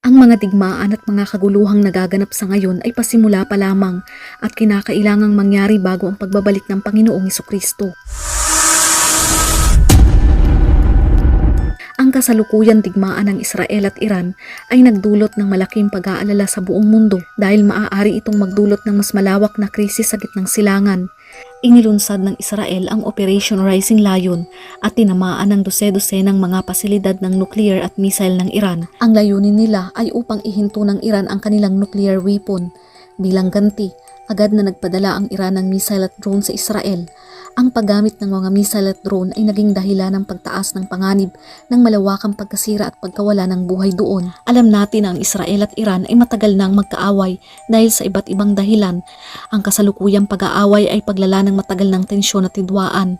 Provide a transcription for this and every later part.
Ang mga digmaan at mga kaguluhang nagaganap sa ngayon ay pasimula pa lamang at kinakailangang mangyari bago ang pagbabalik ng Panginoong Kristo. Ang kasalukuyang digmaan ng Israel at Iran ay nagdulot ng malaking pag-aalala sa buong mundo dahil maaari itong magdulot ng mas malawak na krisis sa gitnang silangan. Inilunsad ng Israel ang Operation Rising Lion at tinamaan ng dose-dose ng mga pasilidad ng nuclear at missile ng Iran. Ang layunin nila ay upang ihinto ng Iran ang kanilang nuclear weapon. Bilang ganti, agad na nagpadala ang Iran ng missile at drone sa Israel. Ang paggamit ng mga missile at drone ay naging dahilan ng pagtaas ng panganib ng malawakang pagkasira at pagkawala ng buhay doon. Alam natin na ang Israel at Iran ay matagal nang magkaaway dahil sa iba't ibang dahilan. Ang kasalukuyang pag-aaway ay paglala ng matagal ng tensyon at tidwaan.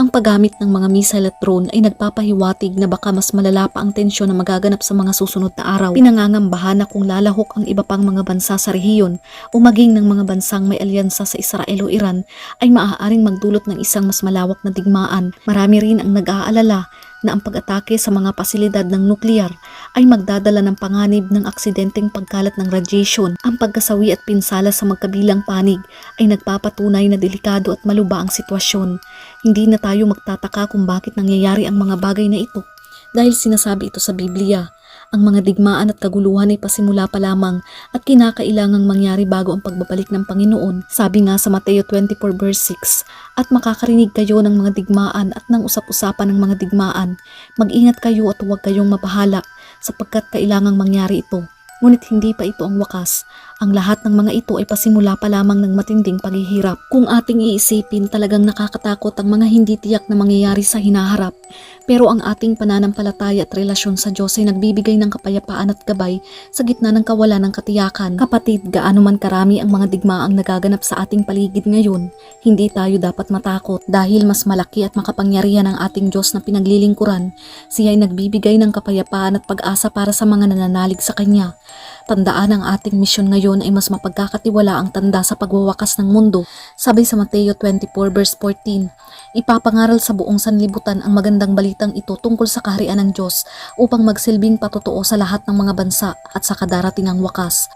Ang paggamit ng mga missile at drone ay nagpapahiwatig na baka mas malala pa ang tensyon na magaganap sa mga susunod na araw. Pinangangambahan na kung lalahok ang iba pang mga bansa sa rehiyon o maging ng mga bansang may alyansa sa Israel o Iran ay maaaring magdulot ng isang mas malawak na digmaan. Marami rin ang nag-aalala na ang pag-atake sa mga pasilidad ng nuklear ay magdadala ng panganib ng aksidenteng pagkalat ng radiation. Ang pagkasawi at pinsala sa magkabilang panig ay nagpapatunay na delikado at maluba ang sitwasyon. Hindi na tayo magtataka kung bakit nangyayari ang mga bagay na ito dahil sinasabi ito sa Biblia. Ang mga digmaan at kaguluhan ay pasimula pa lamang at kinakailangang mangyari bago ang pagbabalik ng Panginoon. Sabi nga sa Mateo 24 verse 6, At makakarinig kayo ng mga digmaan at ng usap-usapan ng mga digmaan. Mag-ingat kayo at huwag kayong mabahala sapagkat kailangang mangyari ito. Ngunit hindi pa ito ang wakas. Ang lahat ng mga ito ay pasimula pa lamang ng matinding paghihirap. Kung ating iisipin, talagang nakakatakot ang mga hindi tiyak na mangyayari sa hinaharap. Pero ang ating pananampalataya at relasyon sa Diyos ay nagbibigay ng kapayapaan at gabay sa gitna ng kawalan ng katiyakan. Kapatid, gaano man karami ang mga digmaang nagaganap sa ating paligid ngayon, hindi tayo dapat matakot dahil mas malaki at makapangyarihan ang ating Diyos na pinaglilingkuran. Siya ay nagbibigay ng kapayapaan at pag-asa para sa mga nananalig sa Kanya. Tandaan ang ating misyon ngayon ay mas mapagkakatiwala ang tanda sa pagwawakas ng mundo. Sabi sa Mateo 24 verse 14, Ipapangaral sa buong sanlibutan ang magandang balitang ito tungkol sa kaharian ng Diyos upang magsilbing patotoo sa lahat ng mga bansa at sa kadaratingang wakas.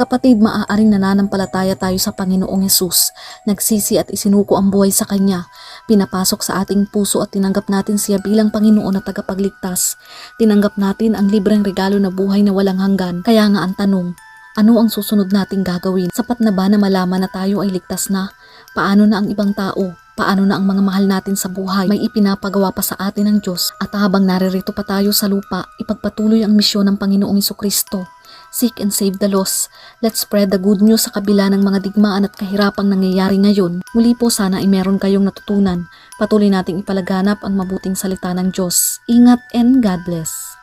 Kapatid, maaaring nananampalataya tayo sa Panginoong Yesus, nagsisi at isinuko ang buhay sa Kanya, pinapasok sa ating puso at tinanggap natin siya bilang Panginoon at tagapagligtas. Tinanggap natin ang libreng regalo na buhay na walang hanggan. Kaya nga ang tanong, ano ang susunod nating gagawin? Sapat na ba na malaman na tayo ay ligtas na? Paano na ang ibang tao? Paano na ang mga mahal natin sa buhay? May ipinapagawa pa sa atin ng Diyos at habang naririto pa tayo sa lupa, ipagpatuloy ang misyon ng Panginoong Kristo. Seek and save the lost. Let's spread the good news sa kabila ng mga digmaan at kahirapang nangyayari ngayon. Muli po sana ay meron kayong natutunan. Patuloy nating ipalaganap ang mabuting salita ng Diyos. Ingat and God bless.